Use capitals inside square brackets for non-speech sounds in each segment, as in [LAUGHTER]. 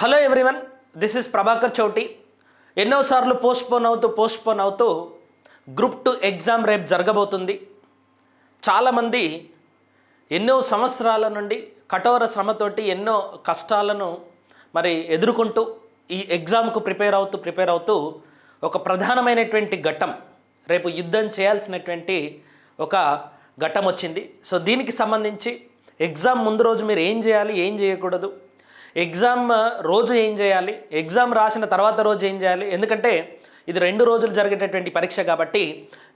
Hello everyone this is Prabhakar Chouti. ఎన్నోసార్లు postpone అవుతూ postpone అవుతూ గ్రూప్ టూ ఎగ్జామ్ రేపు జరగబోతుంది. చాలామంది ఎన్నో సంవత్సరాల నుండి కఠోర శ్రమతోటి ఎన్నో కష్టాలను మరి ఎదుర్కొంటూ ఈ ఎగ్జామ్కు ప్రిపేర్ అవుతూ ప్రిపేర్ అవుతూ ఒక ప్రధానమైనటువంటి ఘట్టం రేపు యుద్ధం చేయాల్సినటువంటి ఒక ఘట్టం వచ్చింది. సో దీనికి సంబంధించి ఎగ్జామ్ ముందు రోజు మీరు ఏం చేయాలి ఏం చేయకూడదు? ఎగ్జామ్ రోజు ఏం చేయాలి? ఎగ్జామ్ రాసిన తర్వాత రోజు ఏం చేయాలి? ఎందుకంటే ఇది రెండు రోజులు జరిగేటటువంటి పరీక్ష కాబట్టి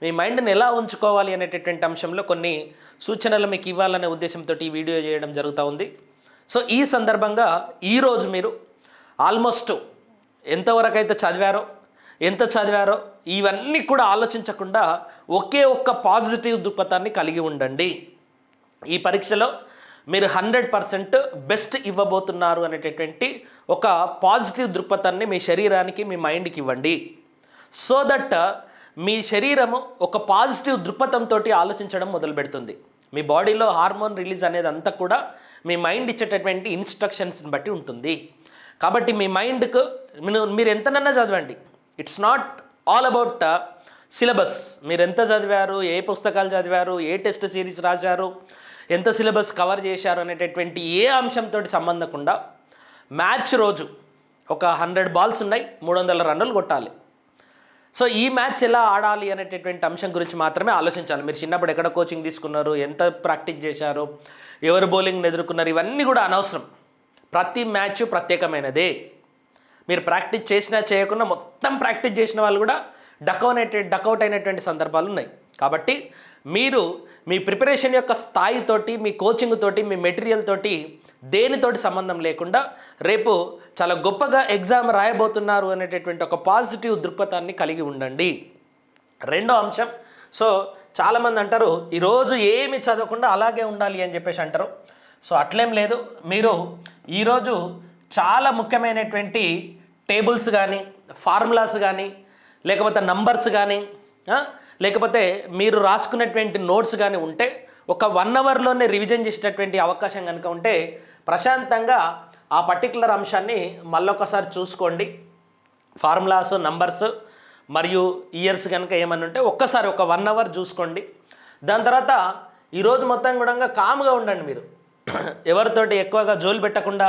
మీ మైండ్ని ఎలా ఉంచుకోవాలి అనేటటువంటి అంశంలో కొన్ని సూచనలు మీకు ఇవ్వాలనే ఉద్దేశంతో ఈ వీడియో చేయడం జరుగుతూ ఉంది. సో ఈ సందర్భంగా ఈరోజు మీరు ఆల్మోస్ట్ ఎంతవరకు అయితే చదివారో ఎంత చదివారో ఇవన్నీ కూడా ఆలోచించకుండా ఒకే ఒక్క పాజిటివ్ దృక్పథాన్ని కలిగి ఉండండి. ఈ పరీక్షలో మీరు హండ్రెడ్ పర్సెంట్ బెస్ట్ ఇవ్వబోతున్నారు అనేటటువంటి ఒక పాజిటివ్ దృక్పథాన్ని మీ శరీరానికి మీ మైండ్కి ఇవ్వండి. సో దట్ మీ శరీరము ఒక పాజిటివ్ దృక్పథంతో ఆలోచించడం మొదలు పెడుతుంది మీ బాడీలో హార్మోన్ రిలీజ్ అనేది అంతా కూడా మీ మైండ్ ఇచ్చేటటువంటి ఇన్స్ట్రక్షన్స్ని బట్టి ఉంటుంది. కాబట్టి మీ మైండ్కు మీరు ఎంతనన్నా చదవండి. It's not all about syllabus. మీరు ఎంత చదివారు ఏ పుస్తకాలు చదివారు ఏ టెస్ట్ సిరీస్ రాశారు ఎంత సిలబస్ కవర్ చేశారు అనేటటువంటి ఏ అంశంతో సంబంధకుండా మ్యాచ్ రోజు ఒక హండ్రెడ్ బాల్స్ ఉన్నాయి మూడు వందల రన్నులు కొట్టాలి. సో ఈ మ్యాచ్ ఎలా ఆడాలి అనేటటువంటి అంశం గురించి మాత్రమే ఆలోచించాలి. మీరు చిన్నప్పుడు ఎక్కడ కోచింగ్ తీసుకున్నారు ఎంత ప్రాక్టీస్ చేశారు ఎవరు బౌలింగ్ని ఎదుర్కొన్నారు ఇవన్నీ కూడా అనవసరం. ప్రతి మ్యాచ్ ప్రత్యేకమైనదే. మీరు ప్రాక్టీస్ చేసినా చేయకుండా మొత్తం ప్రాక్టీస్ చేసిన వాళ్ళు కూడా డకౌట్ డకౌట్ అయినటువంటి సందర్భాలు ఉన్నాయి కాబట్టి మీరు మీ ప్రిపరేషన్ యొక్క స్థాయితోటి మీ కోచింగ్ తోటి మీ మెటీరియల్ తోటి దేనితోటి సంబంధం లేకుండా రేపు చాలా గొప్పగా ఎగ్జామ్ రాయబోతున్నారు అనేటటువంటి ఒక పాజిటివ్ దృక్పథాన్ని కలిగి ఉండండి. రెండో అంశం. సో చాలామంది అంటారు ఈరోజు ఏమి చదవకుండా అలాగే ఉండాలి అని చెప్పేసి అంటారు. సో అట్లేం లేదు. మీరు ఈరోజు చాలా ముఖ్యమైనటువంటి టేబుల్స్ కానీ ఫార్ములాస్ కానీ లేకపోతే నంబర్స్ కానీ లేకపోతే మీరు రాసుకున్నటువంటి నోట్స్ కానీ ఉంటే ఒక వన్ అవర్లోనే రివిజన్ చేసేటటువంటి అవకాశం కనుక ఉంటే ప్రశాంతంగా ఆ పర్టికులర్ అంశాన్ని మళ్ళొకసారి చూసుకోండి. ఫార్ములాస్ నంబర్స్ మరియు ఇయర్స్ కనుక ఏమన్నా ఉంటే ఒక్కసారి ఒక వన్ అవర్ చూసుకోండి. దాని తర్వాత ఈరోజు మొత్తం కూడా కామ్గా ఉండండి మీరు. [CLEARS THROAT] ఎవరితోటి ఎక్కువగా జోలు పెట్టకుండా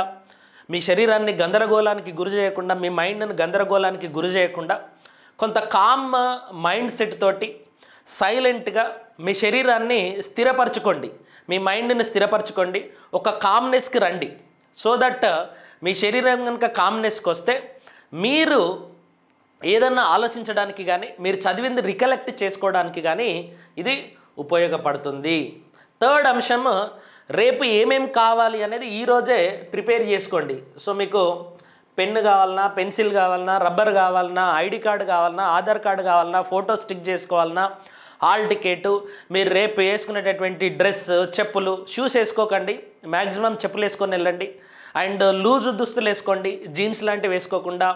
మీ శరీరాన్ని గందరగోళానికి గురి చేయకుండా మీ మైండ్ని గందరగోళానికి గురి చేయకుండా కొంత కామ్ మైండ్ సెట్ తోటి సైలెంట్గా మీ శరీరాన్ని స్థిరపరచుకోండి. మీ మైండ్ని స్థిరపరచుకోండి. ఒక కామ్నెస్కి రండి. సో దట్ మీ శరీరం కనుక కామ్నెస్కి వస్తే మీరు ఏదన్నా ఆలోచించడానికి కానీ మీరు చదివింది రికలెక్ట్ చేసుకోవడానికి కానీ ఇది ఉపయోగపడుతుంది. థర్డ్ అంశం రేపు ఏమేం కావాలి అనేది ఈరోజే ప్రిపేర్ చేసుకోండి. సో మీకు పెన్ను కావాలన్నా పెన్సిల్ కావాలన్నా రబ్బర్ కావాలన్నా ఐడి కార్డు కావాలన్నా ఆధార్ కార్డు కావాలన్నా ఫోటో స్టిక్ చేసుకోవాలన్నా హాల్ టికెట్ మీరు రేపు వేసుకునేటటువంటి డ్రెస్ చెప్పులు షూస్ వేసుకోకండి. మ్యాక్సిమం చెప్పులు వేసుకొని వెళ్ళండి. అండ్ లూజ్ దుస్తులు వేసుకోండి. జీన్స్ లాంటివి వేసుకోకుండా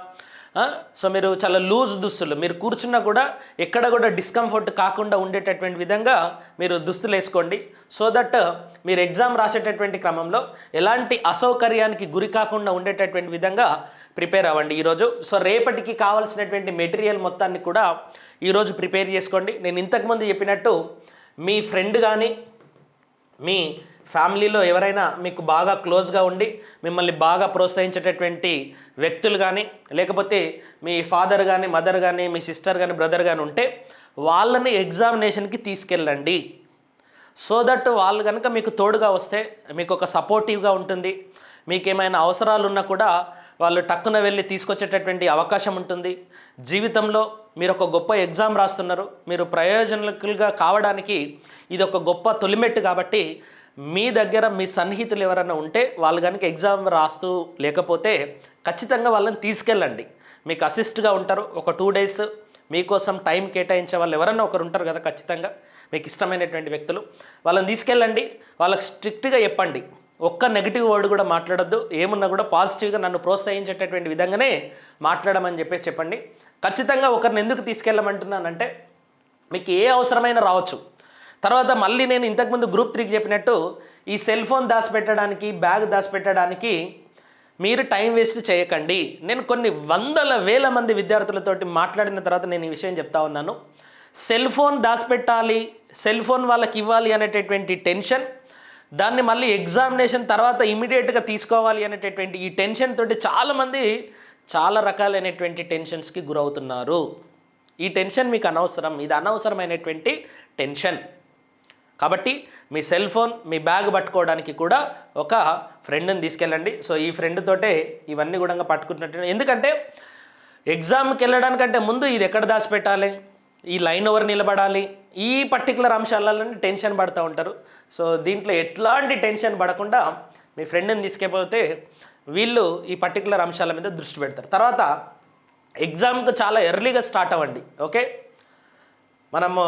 సో మీరు చాలా లూజ్ దుస్తులు. మీరు కూర్చున్నా కూడా ఎక్కడ కూడా డిస్కంఫర్ట్ కాకుండా ఉండేటటువంటి విధంగా మీరు దుస్తులు వేసుకోండి. సో దట్ uh, మీరు ఎగ్జామ్ రాసేటటువంటి క్రమంలో ఎలాంటి అసౌకర్యానికి గురి కాకుండా ఉండేటటువంటి విధంగా ప్రిపేర్ అవ్వండి ఈరోజు. సో రేపటికి కావాల్సినటువంటి మెటీరియల్ మొత్తాన్ని కూడా ఈరోజు ప్రిపేర్ చేసుకోండి. నేను ఇంతకుముందు చెప్పినట్టు మీ ఫ్రెండ్ కానీ మీ ఫ్యామిలీలో ఎవరైనా మీకు బాగా క్లోజ్గా ఉండి మిమ్మల్ని బాగా ప్రోత్సహించేటటువంటి వ్యక్తులు కానీ లేకపోతే మీ ఫాదర్ కానీ మదర్ కానీ మీ సిస్టర్ కానీ బ్రదర్ కానీ ఉంటే వాళ్ళని ఎగ్జామినేషన్కి తీసుకెళ్ళండి. సో దట్ వాళ్ళు కనుక మీకు తోడుగా వస్తే మీకు ఒక సపోర్టివ్గా ఉంటుంది. మీకు ఏమైనా అవసరాలు ఉన్నా కూడా వాళ్ళు టక్కున వెళ్ళి తీసుకొచ్చేటటువంటి అవకాశం ఉంటుంది. జీవితంలో మీరు ఒక గొప్ప ఎగ్జామ్ రాస్తున్నారు. మీరు ప్రయోజనకులుగా కావడానికి ఇది ఒక గొప్ప తొలిమెట్టు కాబట్టి మీ దగ్గర మీ సన్నిహితులు ఎవరైనా ఉంటే వాళ్ళు కనుక ఎగ్జామ్ రాస్తూ లేకపోతే ఖచ్చితంగా వాళ్ళని తీసుకెళ్ళండి. మీకు అసిస్ట్గా ఉంటారు. ఒక టూ డేస్ మీకోసం టైం కేటాయించే వాళ్ళు ఎవరైనా ఒకరు ఉంటారు కదా ఖచ్చితంగా. మీకు ఇష్టమైనటువంటి వ్యక్తులు. వాళ్ళని తీసుకెళ్ళండి. వాళ్ళకి స్ట్రిక్ట్గా చెప్పండి. ఒక్క నెగిటివ్ వర్డ్ కూడా మాట్లాడొద్దు. ఏమున్నా కూడా పాజిటివ్గా నన్ను ప్రోత్సహించేటటువంటి విధంగానే మాట్లాడమని చెప్పేసి చెప్పండి. ఖచ్చితంగా ఒకరిని ఎందుకు తీసుకెళ్ళమంటున్నానంటే మీకు ఏ అవసరమైన రావచ్చు. తర్వాత మళ్ళీ నేను ఇంతకుముందు గ్రూప్ త్రీకి చెప్పినట్టు ఈ సెల్ ఫోన్ దాచిపెట్టడానికి బ్యాగ్ దాచిపెట్టడానికి మీరు టైం వేస్ట్ చేయకండి. నేను కొన్ని వందల వేల మంది విద్యార్థులతోటి మాట్లాడిన తర్వాత నేను ఈ విషయం చెప్తా ఉన్నాను. సెల్ ఫోన్ దాచిపెట్టాలి సెల్ ఫోన్ వాళ్ళకి ఇవ్వాలి అనేటటువంటి టెన్షన్ దాన్ని మళ్ళీ ఎగ్జామినేషన్ తర్వాత ఇమీడియట్గా తీసుకోవాలి అనేటటువంటి ఈ టెన్షన్ తోటి చాలామంది చాలా రకాలైనటువంటి టెన్షన్స్కి గురవుతున్నారు. ఈ టెన్షన్ మీకు అనవసరం ఇది అనవసరమైనటువంటి టెన్షన్ కాబట్టి మీ సెల్ ఫోన్ మీ బ్యాగ్ పట్టుకోవడానికి కూడా ఒక ఫ్రెండ్ని తీసుకెళ్ళండి. సో ఈ ఫ్రెండ్ తోటే ఇవన్నీ కూడా పట్టుకుంటున్నట్టు. ఎందుకంటే ఎగ్జామ్కి వెళ్ళడానికంటే ముందు ఇది ఎక్కడ దాచిపెట్టాలి? ఈ లైన్ ఓవర్ నిలబడాలి? ఈ పర్టికులర్ అంశాలలో టెన్షన్ పడుతూ ఉంటారు. సో దీంట్లో ఎట్లాంటి టెన్షన్ పడకుండా మీ ఫ్రెండ్ని తీసుకెళ్ళిపోతే వీళ్ళు ఈ పర్టికులర్ అంశాల మీద దృష్టి పెడతారు. తర్వాత ఎగ్జామ్కి చాలా ఎర్లీగా స్టార్ట్ అవ్వండి. ఓకే? మనము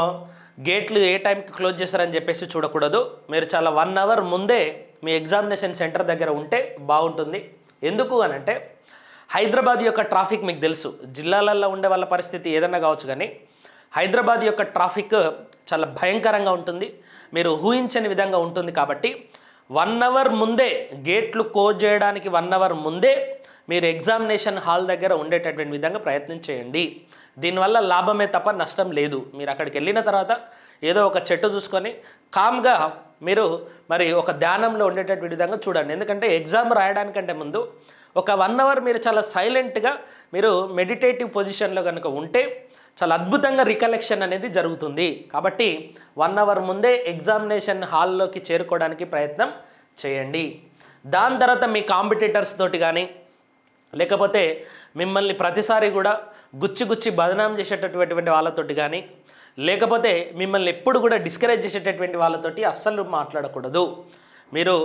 గేట్లు ఏ టైంకి క్లోజ్ చేస్తారని చెప్పేసి చూడకూడదు. మీరు చాలా వన్ అవర్ ముందే మీ ఎగ్జామినేషన్ సెంటర్ దగ్గర ఉంటే బాగుంటుంది. ఎందుకు అని అంటే హైదరాబాద్ యొక్క ట్రాఫిక్ మీకు తెలుసు. జిల్లాలలో ఉండే వాళ్ళ పరిస్థితి ఏదన్నా కావచ్చు కానీ హైదరాబాద్ యొక్క ట్రాఫిక్ చాలా భయంకరంగా ఉంటుంది. మీరు ఊహించని విధంగా ఉంటుంది కాబట్టి వన్ అవర్ ముందే గేట్లు క్లోజ్ చేయడానికి వన్ అవర్ ముందే మీరు ఎగ్జామినేషన్ హాల్ దగ్గర ఉండేటటువంటి విధంగా ప్రయత్నం చేయండి. దీనివల్ల లాభమే తప్ప నష్టం లేదు. మీరు అక్కడికి వెళ్ళిన తర్వాత ఏదో ఒక చెట్టు చూసుకొని కామ్గా మీరు మరి ఒక ధ్యానంలో ఉండేటటువంటి విధంగా చూడండి. ఎందుకంటే ఎగ్జామ్ రాయడానికంటే ముందు ఒక వన్ అవర్ మీరు చాలా సైలెంట్గా మీరు మెడిటేటివ్ పొజిషన్లో కనుక ఉంటే చాలా అద్భుతంగా రికలెక్షన్ అనేది జరుగుతుంది. కాబట్టి వన్ అవర్ ముందే ఎగ్జామినేషన్ హాల్లోకి చేరుకోవడానికి ప్రయత్నం చేయండి. దాని తర్వాత మీ కాంపిటేటర్స్ తోటి కానీ లేకపోతే మిమ్మల్ని ప్రతిసారి కూడా గుచ్చి గుచ్చి బదనాం చేసేటటువంటి వాళ్ళతోటి కానీ లేకపోతే మిమ్మల్ని ఎప్పుడు కూడా డిస్కరేజ్ చేసేటటువంటి వాళ్ళతోటి అస్సలు మాట్లాడకూడదు. మీరు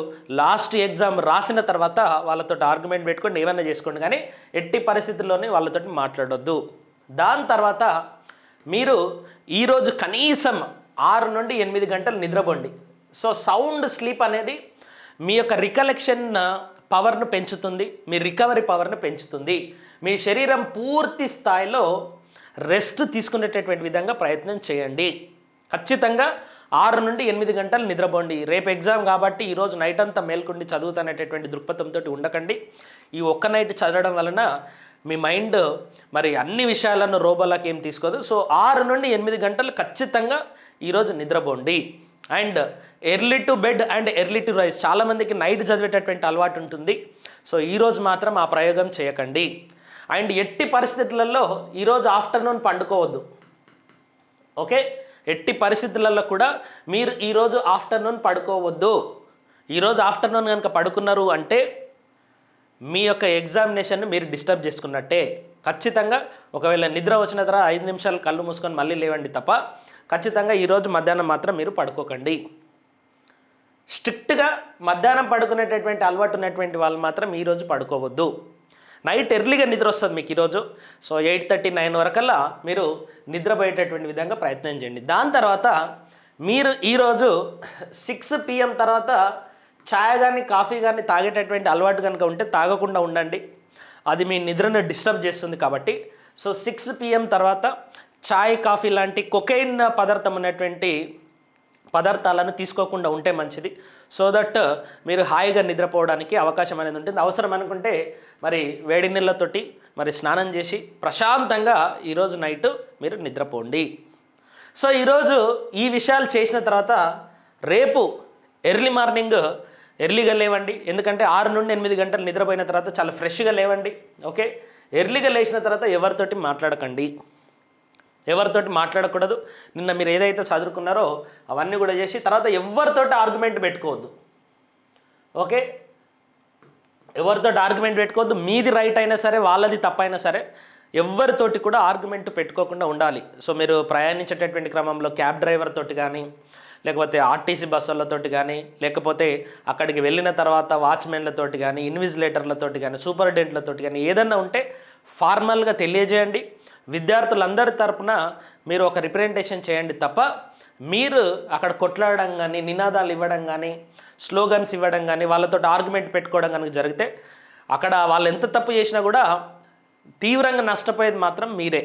లాస్ట్ ఎగ్జామ్ రాసిన తర్వాత వాళ్ళతో ఆర్గ్యుమెంట్ పెట్టుకొని ఏమైనా చేసుకోండి కానీ ఎట్టి పరిస్థితుల్లోనే వాళ్ళతోటి మాట్లాడొద్దు. దాని తర్వాత మీరు ఈరోజు కనీసం ఆరు నుండి ఎనిమిది గంటలు నిద్రపోండి. సో సౌండ్ స్లీప్ అనేది మీ యొక్క రికలెక్షన్ పవర్ను పెంచుతుంది మీ రికవరీ పవర్ను పెంచుతుంది. మీ శరీరం పూర్తి స్థాయిలో రెస్ట్ తీసుకునేటటువంటి విధంగా ప్రయత్నం చేయండి. ఖచ్చితంగా ఆరు నుండి ఎనిమిది గంటలు నిద్రపోండి. రేపు ఎగ్జామ్ కాబట్టి ఈరోజు నైట్ అంతా మేల్కొండి చదువుతానేటటువంటి దృక్పథంతో ఉండకండి. ఈ ఒక్క నైట్ చదవడం వలన మీ మైండ్ మరి అన్ని విషయాలను రోబోలాకి ఏం తీసుకోదు. సో ఆరు నుండి ఎనిమిది గంటలు ఖచ్చితంగా ఈరోజు నిద్రపోండి. And early to bed and early to rise చాలామందికి నైట్ చదివేటటువంటి అలవాటు ఉంటుంది. సో ఈరోజు మాత్రం ఆ ప్రయోగం చేయకండి. అండ్ ఎట్టి పరిస్థితులలో ఈరోజు ఆఫ్టర్నూన్ పండుకోవద్దు. ఓకే? ఎట్టి పరిస్థితులలో కూడా మీరు ఈరోజు ఆఫ్టర్నూన్ పడుకోవద్దు. ఈరోజు ఆఫ్టర్నూన్ కనుక పడుకున్నారు అంటే మీ యొక్క ఎగ్జామినేషన్ మీరు డిస్టర్బ్ చేసుకున్నట్టే. ఖచ్చితంగా ఒకవేళ నిద్ర వచ్చిన తర్వాత ఐదు నిమిషాలు కళ్ళు మూసుకొని మళ్ళీ లేవండి తప్ప ఖచ్చితంగా ఈరోజు మధ్యాహ్నం మాత్రం మీరు పడుకోకండి. స్ట్రిక్ట్గా మధ్యాహ్నం పడుకునేటటువంటి అలవాటు ఉన్నటువంటి వాళ్ళు మాత్రం ఈరోజు పడుకోవద్దు. నైట్ ఎర్లీగా నిద్ర వస్తుంది మీకు ఈరోజు సో ఎయిట్ థర్టీ నైన్ వరకల్లా మీరు నిద్రపోయేటటువంటి విధంగా ప్రయత్నం చేయండి. దాని తర్వాత మీరు ఈరోజు సిక్స్ పిఎం తర్వాత ఛాయ్ కానీ కాఫీ కానీ తాగేటటువంటి అలవాటు కనుక ఉంటే తాగకుండా ఉండండి. అది మీ నిద్రను డిస్టర్బ్ చేస్తుంది కాబట్టి. సో సిక్స్ పిఎం తర్వాత చాయ్ కాఫీ లాంటి కొకైన్ పదార్థం ఉన్నటువంటి పదార్థాలను తీసుకోకుండా ఉంటే మంచిది. సో దట్ మీరు హాయిగా నిద్రపోవడానికి అవకాశం అనేది ఉంటుంది. అవసరం అనుకుంటే మరి వేడి నీళ్ళతోటి మరి స్నానం చేసి ప్రశాంతంగా ఈరోజు నైట్ మీరు నిద్రపోండి. సో ఈరోజు ఈ విషయాలు చేసిన తర్వాత రేపు ఎర్లీ మార్నింగ్ ఎర్లీగా లేవండి. ఎందుకంటే ఆరు నుండి ఎనిమిది గంటలు నిద్రపోయిన తర్వాత చాలా ఫ్రెష్గా లేవండి. ఓకే? ఎర్లీగా లేచిన తర్వాత ఎవరితోటి మాట్లాడకండి. ఎవరితోటి మాట్లాడకూడదు. నిన్న మీరు ఏదైతే చదువుకున్నారో అవన్నీ కూడా చేసి తర్వాత ఎవరితోటి ఆర్గ్యుమెంట్ పెట్టుకోవద్దు. ఓకే ఎవరితో ఆర్గ్యుమెంట్ పెట్టుకోవద్దు. మీది రైట్ అయినా సరే వాళ్ళది తప్పైనా సరే ఎవరితోటి కూడా ఆర్గ్యుమెంట్ పెట్టుకోకుండా ఉండాలి. సో మీరు ప్రయాణించేటటువంటి క్రమంలో క్యాబ్ డ్రైవర్ తోటి కానీ లేకపోతే ఆర్టీసీ బస్సులతోటి కానీ లేకపోతే అక్కడికి వెళ్ళిన తర్వాత వాచ్మెన్లతోటి కానీ ఇన్విజిలేటర్లతోటి కానీ సూపరింటెండెంట్లతోటి కానీ ఏదన్నా ఉంటే ఫార్మల్గా తెలియజేయండి. విద్యార్థులందరి తరపున మీరు ఒక రిప్రజెంటేషన్ చేయండి తప్ప మీరు అక్కడ కొట్లాడడం కానీ నినాదాలు ఇవ్వడం కానీ స్లోగన్స్ ఇవ్వడం కానీ వాళ్ళతో ఆర్గ్యుమెంట్ పెట్టుకోవడం కనుక జరిగితే అక్కడ వాళ్ళు ఎంత తప్పు చేసినా కూడా తీవ్రంగా నష్టపోయేది మాత్రం మీరే.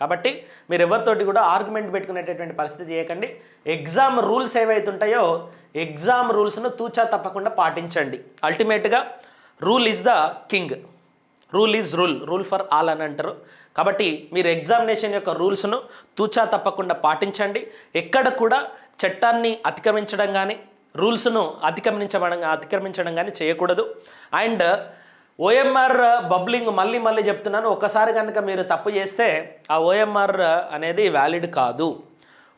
కాబట్టి మీరు ఎవరితోటి కూడా ఆర్గ్యుమెంట్ పెట్టుకునేటటువంటి పరిస్థితి చేయకండి. ఎగ్జామ్ రూల్స్ ఏవైతే ఉంటాయో ఎగ్జామ్ రూల్స్ను తూచా తప్పకుండా పాటించండి. అల్టిమేట్గా rule is the king rule is rule rule for all అని అంటారు. కాబట్టి మీరు ఎగ్జామినేషన్ యొక్క రూల్స్ను తూచా తప్పకుండా పాటించండి. ఎక్కడ కూడా చట్టాన్ని అతిక్రమించడం కానీ రూల్స్ను అతిక్రమించడం అతిక్రమించడం కానీ చేయకూడదు. అండ్ ఓఎంఆర్ బబ్లింగ్ మళ్ళీ మళ్ళీ చెప్తున్నాను. ఒక్కసారి కనుక మీరు తప్పు చేస్తే ఆ ఓఎంఆర్ అనేది వ్యాలిడ్ కాదు.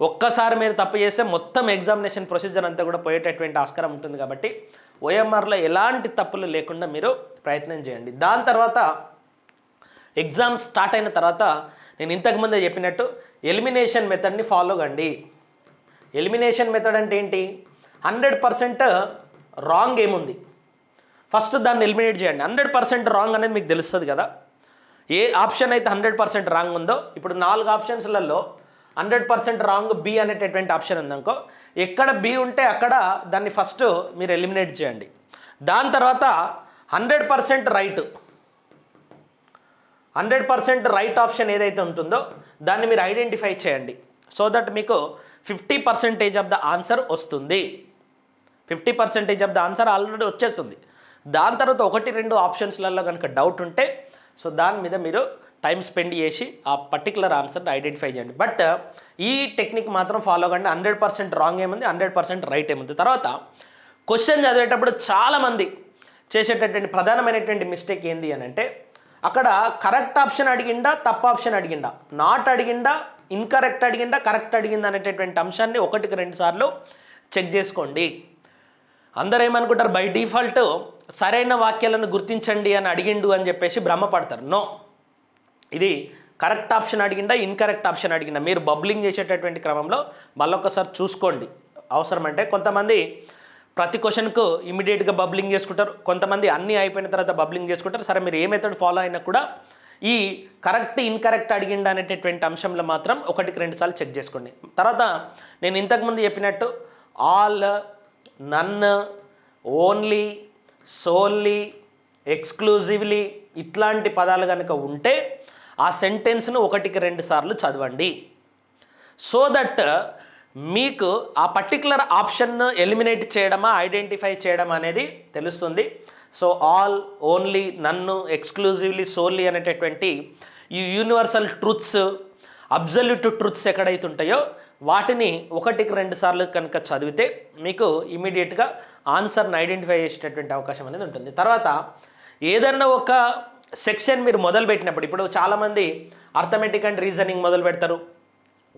ఒక్కసారి మీరు తప్పు చేస్తే మొత్తం ఎగ్జామినేషన్ ప్రొసీజర్ అంతా కూడా పోయేటటువంటి ఆస్కారం ఉంటుంది కాబట్టి ఓఎంఆర్లో ఎలాంటి తప్పులు లేకుండా మీరు ప్రయత్నం చేయండి. దాని తర్వాత ఎగ్జామ్ స్టార్ట్ అయిన తర్వాత నేను ఇంతకుముందే చెప్పినట్టు ఎలిమినేషన్ మెథడ్ని ఫాలో కండి. ఎలిమినేషన్ మెథడ్ అంటే ఏంటి? హండ్రెడ్ పర్సెంట్ రాంగ్ ఏముంది? ఫస్ట్ దాన్ని ఎలిమినేట్ చేయండి. హండ్రెడ్ పర్సెంట్ రాంగ్ అనేది మీకు తెలుస్తుంది కదా? ఏ ఆప్షన్ అయితే హండ్రెడ్ పర్సెంట్ రాంగ్ ఉందో ఇప్పుడు నాలుగు ఆప్షన్స్లలో హండ్రెడ్ పర్సెంట్ రాంగ్ బి అనేటటువంటి ఆప్షన్ ఉందనుకో ఎక్కడ బి ఉంటే అక్కడ దాన్ని ఫస్ట్ మీరు ఎలిమినేట్ చేయండి. దాని తర్వాత hundred percent right. Hundred percent right option ఏదైతే ఉంటుందో దాన్ని మీరు ఐడెంటిఫై చేయండి. సో దట్ మీకు fifty percentage of the answer వస్తుంది. Fifty percentage of the answer already వచ్చేస్తుంది. దాని తర్వాత ఒకటి రెండు ఆప్షన్స్లలో కనుక డౌట్ ఉంటే సో దాని మీద మీరు టైం స్పెండ్ చేసి ఆ పర్టికులర్ ఆన్సర్ని ఐడెంటిఫై చేయండి. బట్ ఈ టెక్నిక్ మాత్రం ఫాలో కండి. హండ్రెడ్ పర్సెంట్ రాంగ్ ఏముంది? హండ్రెడ్ పర్సెంట్ రైట్ ఏముంది? తర్వాత క్వశ్చన్ చదివేటప్పుడు చాలామంది చేసేటటువంటి ప్రధానమైనటువంటి మిస్టేక్ ఏంది అని అంటే అక్కడ కరెక్ట్ ఆప్షన్ అడిగిండా తప్పు ఆప్షన్ అడిగిండా నాట్ అడిగిండా ఇన్కరెక్ట్ అడిగిండా కరెక్ట్ అడిగిందా అనేటటువంటి అంశాన్ని ఒకటికి రెండు సార్లు చెక్ చేసుకోండి. అందరూ ఏమనుకుంటారు బై డిఫాల్ట్ సరైన వాక్యాలను గుర్తించండి అని అడిగిండు అని చెప్పేసి భ్రమపడతారు. నో ఇది కరెక్ట్ ఆప్షన్ అడిగిందా ఇన్కరెక్ట్ ఆప్షన్ అడిగిందా? మీరు బబ్లింగ్ చేసేటటువంటి క్రమంలో మళ్ళొకసారి చూసుకోండి. అవసరం అంటే కొంతమంది ప్రతి క్వశ్చన్కు ఇమీడియట్గా బబ్లింగ్ చేసుకుంటారు. కొంతమంది అన్నీ అయిపోయిన తర్వాత బబ్లింగ్ చేసుకుంటారు. సరే మీరు ఏ మెథడ్ ఫాలో అయినా కూడా ఈ కరెక్ట్ ఇన్కరెక్ట్ అడిగిండా అనేటటువంటి అంశంలో మాత్రం ఒకటికి రెండు సార్లు చెక్ చేసుకోండి. తర్వాత నేను ఇంతకుముందు చెప్పినట్టు ఆల్ నన్ ఓన్లీ సోల్లీ ఎక్స్క్లూజివ్లీ ఇట్లాంటి పదాలు కనుక ఉంటే ఆ సెంటెన్స్ను ఒకటికి రెండు సార్లు చదవండి. సో దట్ మీకు ఆ పర్టికులర్ ఆప్షన్ను ఎలిమినేట్ చేయడమా ఐడెంటిఫై చేయడం అనేది తెలుస్తుంది. సో ఆల్ ఓన్లీ నన్ను ఎక్స్క్లూజివ్లీ సోల్లీ అనేటటువంటి ఈ యూనివర్సల్ ట్రూత్స్ అబ్జల్యూట్ ట్రూత్స్ ఎక్కడైతే ఉంటాయో వాటిని ఒకటికి రెండు సార్లు కనుక చదివితే మీకు ఇమీడియట్గా ఆన్సర్ని ఐడెంటిఫై చేసేటటువంటి అవకాశం అనేది ఉంటుంది. తర్వాత ఏదన్నా ఒక సెక్షన్ మీరు మొదలు పెట్టినప్పుడు ఇప్పుడు చాలామంది అర్థమెటిక్ అండ్ రీజనింగ్ మొదలు పెడతారు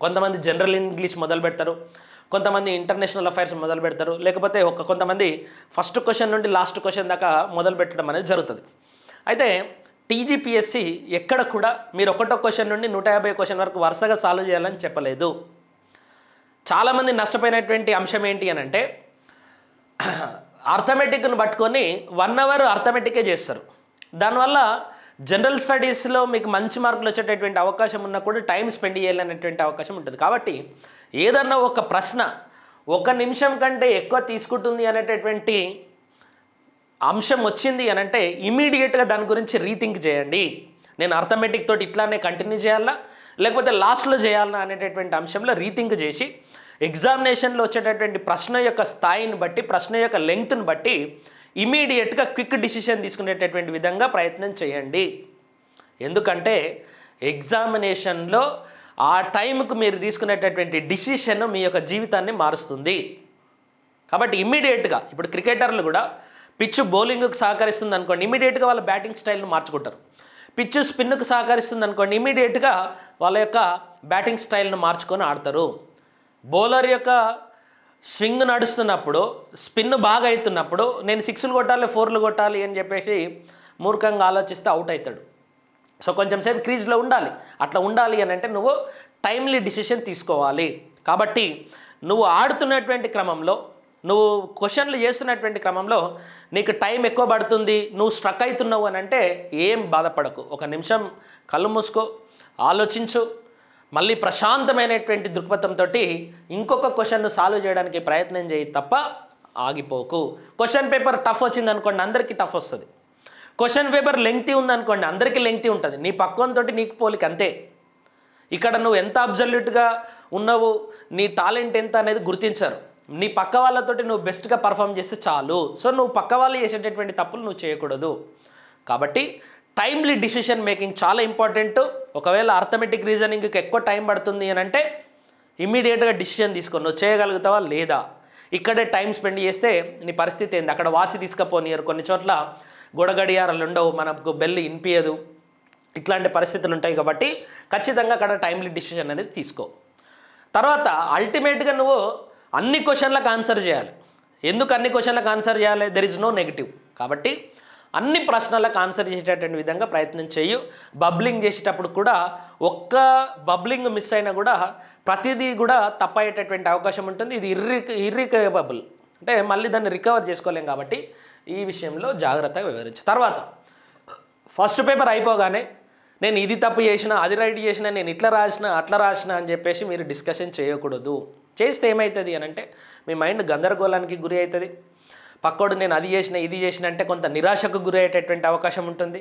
కొంతమంది జనరల్ ఇంగ్లీష్ మొదలు పెడతారు కొంతమంది ఇంటర్నేషనల్ అఫైర్స్ మొదలు పెడతారు లేకపోతే ఒక కొంతమంది ఫస్ట్ క్వశ్చన్ నుండి లాస్ట్ క్వశ్చన్ దాకా మొదలు పెట్టడం అనేది జరుగుతుంది. అయితే టీజీపీఎస్సి ఎక్కడ కూడా మీరు ఒకటో క్వశ్చన్ నుండి నూట యాభై క్వశ్చన్ వరకు వరుసగా సాల్వ్ చేయాలని చెప్పలేదు. చాలామంది నష్టపోయినటువంటి అంశం ఏంటి అని అంటే అర్థమెటిక్ను పట్టుకొని వన్ అవర్ అర్థమెటికే చేస్తారు. దానివల్ల జనరల్ స్టడీస్లో మీకు మంచి మార్కులు వచ్చేటటువంటి అవకాశం ఉన్నా కూడా టైం స్పెండ్ చేయాలనేటువంటి అవకాశం ఉంటుంది. కాబట్టి ఏదన్నా ఒక ప్రశ్న ఒక నిమిషం కంటే ఎక్కువ తీసుకుంటుంది అనేటటువంటి అంశం వచ్చింది అని అంటే ఇమీడియట్గా దాని గురించి రీథింక్ చేయండి. నేను అర్థమెటిక్ తోటి ఇట్లానే కంటిన్యూ చేయాలా? లేకపోతే లాస్ట్లో చేయాలా అనేటటువంటి అంశంలో రీథింక్ చేసి ఎగ్జామినేషన్లో వచ్చేటటువంటి ప్రశ్న యొక్క స్థాయిని బట్టి ప్రశ్న యొక్క లెంగ్త్ని బట్టి ఇమీడియట్గా క్విక్ డిసిషన్ తీసుకునేటటువంటి విధంగా ప్రయత్నం చేయండి. ఎందుకంటే ఎగ్జామినేషన్లో ఆ టైంకు మీరు తీసుకునేటటువంటి డిసిషన్ మీ యొక్క జీవితాన్ని మారుస్తుంది. కాబట్టి ఇమ్మీడియట్గా ఇప్పుడు క్రికెటర్లు కూడా పిచ్ బౌలింగ్కు సహకరిస్తుంది అనుకోండి ఇమీడియట్గా వాళ్ళ బ్యాటింగ్ స్టైల్ను మార్చుకుంటారు. పిచ్ స్పిన్కు సహకరిస్తుంది అనుకోండి ఇమీడియట్గా వాళ్ళ యొక్క బ్యాటింగ్ స్టైల్ను మార్చుకొని ఆడతారు. బౌలర్ యొక్క స్వింగ్ నడుస్తున్నప్పుడు స్పిన్ బాగా అవుతున్నప్పుడు నేను సిక్స్లు కొట్టాలి ఫోర్లు కొట్టాలి అని చెప్పేసి మూర్ఖంగా ఆలోచిస్తే అవుట్ అవుతాడు సో కొంచెం సేపు క్రీజ్లో ఉండాలి. అట్లా ఉండాలి అని అంటే నువ్వు టైమ్లీ డిసిషన్ తీసుకోవాలి. కాబట్టి నువ్వు ఆడుతున్నటువంటి క్రమంలో నువ్వు క్వశ్చన్లు చేస్తున్నటువంటి క్రమంలో నీకు టైం ఎక్కువ పడుతుంది నువ్వు స్ట్రక్ అవుతున్నావు అని అంటే ఏం బాధపడకు. ఒక నిమిషం కళ్ళు మూసుకో ఆలోచించు మళ్ళీ ప్రశాంతమైనటువంటి దృక్పథంతో ఇంకొక క్వశ్చన్ను సాల్వ్ చేయడానికి ప్రయత్నం చేయి తప్ప ఆగిపోకు. క్వశ్చన్ పేపర్ టఫ్ వచ్చింది అనుకోండి అందరికీ టఫ్ వస్తుంది. క్వశ్చన్ పేపర్ లెంగ్తీ ఉందనుకోండి అందరికీ లెంగ్తీ ఉంటుంది. నీ పక్వంతో నీకు పోలిక అంతే. ఇక్కడ నువ్వు ఎంత అబ్జల్యూట్గా ఉన్నావు నీ టాలెంట్ ఎంత అనేది గుర్తించరు. నీ పక్క వాళ్ళతోటి నువ్వు బెస్ట్గా పర్ఫామ్ చేస్తే చాలు. సో నువ్వు పక్క వాళ్ళు చేసేటటువంటి తప్పులు నువ్వు చేయకూడదు. కాబట్టి టైమ్లీ డిసిషన్ మేకింగ్ చాలా ఇంపార్టెంట్ ఒకవేళ అర్థమెటిక్ రీజనింగ్కి ఎక్కువ టైం పడుతుంది అని అంటే ఇమీడియట్గా డిసిషన్ తీసుకొని నువ్వు చేయగలుగుతావా? లేదా? ఇక్కడే టైం స్పెండ్ చేస్తే నీ పరిస్థితి ఏంది? అక్కడ వాచ్ తీసుకపోనియరు. కొన్ని చోట్ల గొడగడియారాలు ఉండవు మనకు బెల్ ఇనిపించదు ఇట్లాంటి పరిస్థితులు ఉంటాయి కాబట్టి ఖచ్చితంగా అక్కడ టైమ్లీ డిసిషన్ అనేది తీసుకో. తర్వాత అల్టిమేట్గా నువ్వు అన్ని క్వశ్చన్లకు ఆన్సర్ చేయాలి. ఎందుకు అన్ని క్వశ్చన్లకు ఆన్సర్ చేయాలి? దెర్ ఇస్ నో నెగిటివ్ కాబట్టి అన్ని ప్రశ్నలకు ఆన్సర్ చేసేటటువంటి విధంగా ప్రయత్నం చేయు. బబ్లింగ్ చేసేటప్పుడు కూడా ఒక్క బబ్లింగ్ మిస్ అయినా కూడా ప్రతిదీ కూడా తప్పయ్యేటటువంటి అవకాశం ఉంటుంది. ఇది ఇర్రి ఇర్రికవబుల్. అంటే మళ్ళీ దాన్ని రికవర్ చేసుకోలేం కాబట్టి ఈ విషయంలో జాగ్రత్తగా వివరించు. తర్వాత ఫస్ట్ పేపర్ అయిపోగానే నేను ఇది తప్పు చేసిన అది రైట్ చేసిన నేను ఇట్లా రాసిన అట్లా రాసిన అని చెప్పేసి మీరు డిస్కషన్ చేయకూడదు. చేస్తే ఏమవుతుంది అని అంటే మీ మైండ్ గందరగోళానికి గురి అవుతుంది. పక్కోడు నేను అది చేసిన ఇది చేసిన అంటే కొంత నిరాశకు గురయ్యేటటువంటి అవకాశం ఉంటుంది.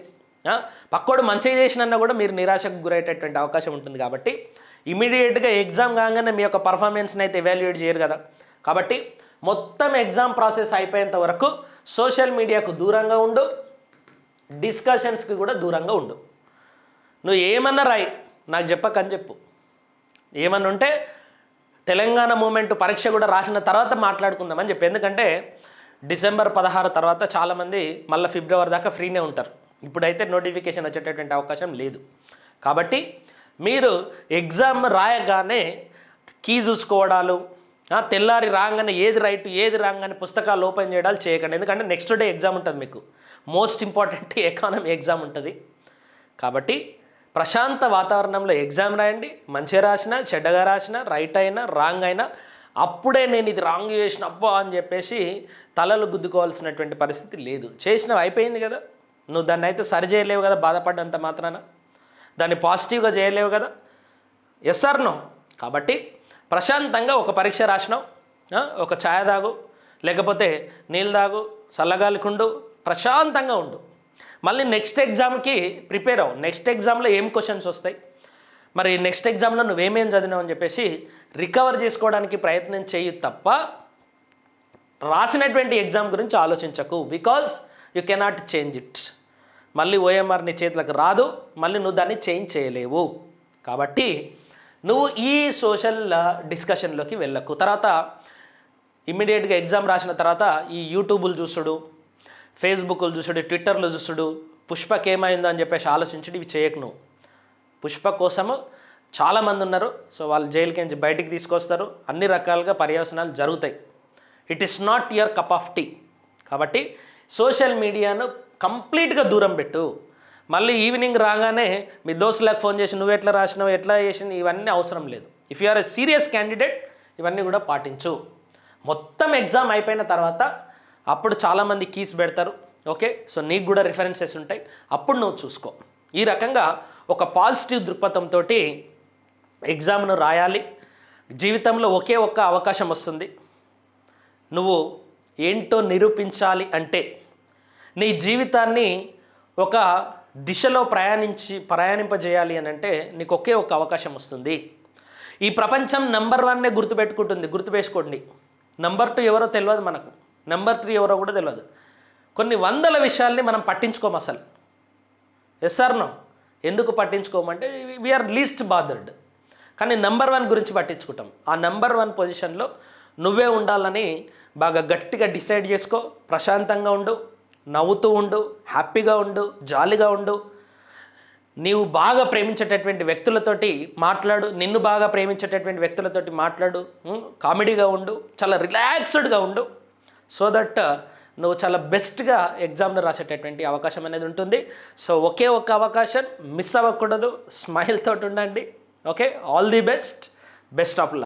పక్కోడు మంచిగా చేసినన్నా కూడా మీరు నిరాశకు గురయ్యేటటువంటి అవకాశం ఉంటుంది కాబట్టి ఇమీడియట్గా ఎగ్జామ్ కాగానే మీ యొక్క పర్ఫార్మెన్స్ని అయితే ఎవాల్యుయేట్ చేయరు కదా. కాబట్టి మొత్తం ఎగ్జామ్ ప్రాసెస్ అయిపోయేంత వరకు సోషల్ మీడియాకు దూరంగా ఉండు డిస్కషన్స్కి కూడా దూరంగా ఉండు. నువ్వు ఏమన్నా రాయి నాకు చెప్పకని చెప్పు. ఏమన్నా ఉంటే తెలంగాణ మూమెంట్ పరీక్ష కూడా రాసిన తర్వాత మాట్లాడుకుందామని చెప్పి. ఎందుకంటే డిసెంబర్ పదహారు తర్వాత చాలామంది మళ్ళీ ఫిబ్రవరి దాకా ఫ్రీనే ఉంటారు. ఇప్పుడైతే నోటిఫికేషన్ వచ్చేటటువంటి అవకాశం లేదు. కాబట్టి మీరు ఎగ్జామ్ రాయగానే కీ చూసుకోవడాలు తెల్లారి రాగానే ఏది రైట్ ఏది రాంగ్ అని పుస్తకాలు ఓపెన్ చేయడాలు చేయకండి. ఎందుకంటే నెక్స్ట్ డే ఎగ్జామ్ ఉంటుంది మీకు. మోస్ట్ ఇంపార్టెంట్ [LAUGHS] ఎకానమీ ఎగ్జామ్ ఉంటుంది. కాబట్టి ప్రశాంత వాతావరణంలో ఎగ్జామ్ రాయండి. మంచిగా రాసినా చెడ్డగా రాసినా రైట్ అయినా రాంగ్ అయినా అప్పుడే నేను ఇది రాంగ్ చేసిన అబ్బా అని చెప్పేసి తలలు గుద్దుకోవాల్సినటువంటి పరిస్థితి లేదు. చేసినవి అయిపోయింది కదా. నువ్వు దాన్ని అయితే సరి చేయలేవు కదా బాధపడ్డంత మాత్రాన. దాన్ని పాజిటివ్గా చేయలేవు కదా. ఎస్ ఆర్ నో కాబట్టి ప్రశాంతంగా ఒక పరీక్ష రాసినావు. ఒక ఛాయ తాగు. లేకపోతే నీళ్ళు తాగు చల్లగాలికుండు ప్రశాంతంగా ఉండు. మళ్ళీ నెక్స్ట్ ఎగ్జామ్కి ప్రిపేర్ అవ్వు. నెక్స్ట్ ఎగ్జామ్లో ఏం క్వశ్చన్స్ వస్తాయి? మరి నెక్స్ట్ ఎగ్జామ్లో నువ్వేమేం చదివినావు అని చెప్పేసి రికవర్ చేసుకోవడానికి ప్రయత్నం చేయు తప్ప రాసినటువంటి ఎగ్జామ్ గురించి ఆలోచించకు because you cannot change it మళ్ళీ ఓఎంఆర్ నీ చేతులకు రాదు మళ్ళీ నువ్వు దాన్ని చేంజ్ చేయలేవు. కాబట్టి నువ్వు ఈ సోషల్ డిస్కషన్లోకి వెళ్ళకు. తర్వాత ఇమ్మీడియట్గా ఎగ్జామ్ రాసిన తర్వాత ఈ యూట్యూబులు చూసుడు ఫేస్బుక్లు చూసుడు ట్విట్టర్లు చూసుడు పుష్పకేమైందో అని చెప్పేసి ఆలోచించుడు ఇవి చేయకు నువ్వు. పుష్ప కోసము చాలామంది ఉన్నారు. సో వాళ్ళు జైలుకి నుంచి బయటికి తీసుకొస్తారు. అన్ని రకాలుగా పర్యవసనాలు జరుగుతాయి. It is not your cup of tea కాబట్టి సోషల్ మీడియాను కంప్లీట్గా దూరం పెట్టు. మళ్ళీ ఈవినింగ్ రాగానే మీ దోస్తులకు ఫోన్ చేసి నువ్వు ఎట్లా రాసినావు ఎట్లా చేసింది ఇవన్నీ అవసరం లేదు. If you are a serious candidate ఇవన్నీ కూడా పాటించు. మొత్తం ఎగ్జామ్ అయిపోయిన తర్వాత అప్పుడు చాలామంది కీస్ పెడతారు. ఓకే సో నీకు కూడా రిఫరెన్సెస్ ఉంటాయి. అప్పుడు నువ్వు చూసుకో. ఈ రకంగా ఒక పాజిటివ్ దృక్పథంతో ఎగ్జామ్ను రాయాలి. జీవితంలో ఒకే ఒక్క అవకాశం వస్తుంది. నువ్వు ఏంటో నిరూపించాలి అంటే నీ జీవితాన్ని ఒక దిశలో ప్రయాణించి ప్రయాణింపజేయాలి అని అంటే నీకు ఒకే ఒక అవకాశం వస్తుంది. ఈ ప్రపంచం నెంబర్ వన్నే గుర్తుపెట్టుకుంటుంది. గుర్తుపేసుకోండి. నెంబర్ టూ ఎవరో తెలియదు మనకు. నెంబర్ త్రీ ఎవరో కూడా తెలియదు కొన్ని వందల విషయాల్ని మనం పట్టించుకోము అసలు. ఎస్ ఆర్ నో ఎందుకు పట్టించుకోమంటే వీఆర్ లీస్ట్ బాదర్డ్ కానీ నెంబర్ వన్ గురించి పట్టించుకుంటాం. ఆ నెంబర్ వన్ పొజిషన్లో నువ్వే ఉండాలని బాగా గట్టిగా డిసైడ్ చేసుకో ప్రశాంతంగా ఉండు నవ్వుతూ ఉండు హ్యాపీగా ఉండు జాలీగా ఉండు. నీవు బాగా ప్రేమించేటటువంటి వ్యక్తులతోటి మాట్లాడు నిన్ను బాగా ప్రేమించేటటువంటి వ్యక్తులతోటి మాట్లాడు కామెడీగా ఉండు చాలా రిలాక్స్డ్గా ఉండు. సో దట్ నువ్వు చాలా బెస్ట్గా ఎగ్జామ్ను రాసేటటువంటి అవకాశం అనేది ఉంటుంది. సో ఒకే ఒక్క అవకాశం మిస్ అవ్వకూడదు. స్మైల్ తోటి ఉండండి. Okay? All the best. Best of luck.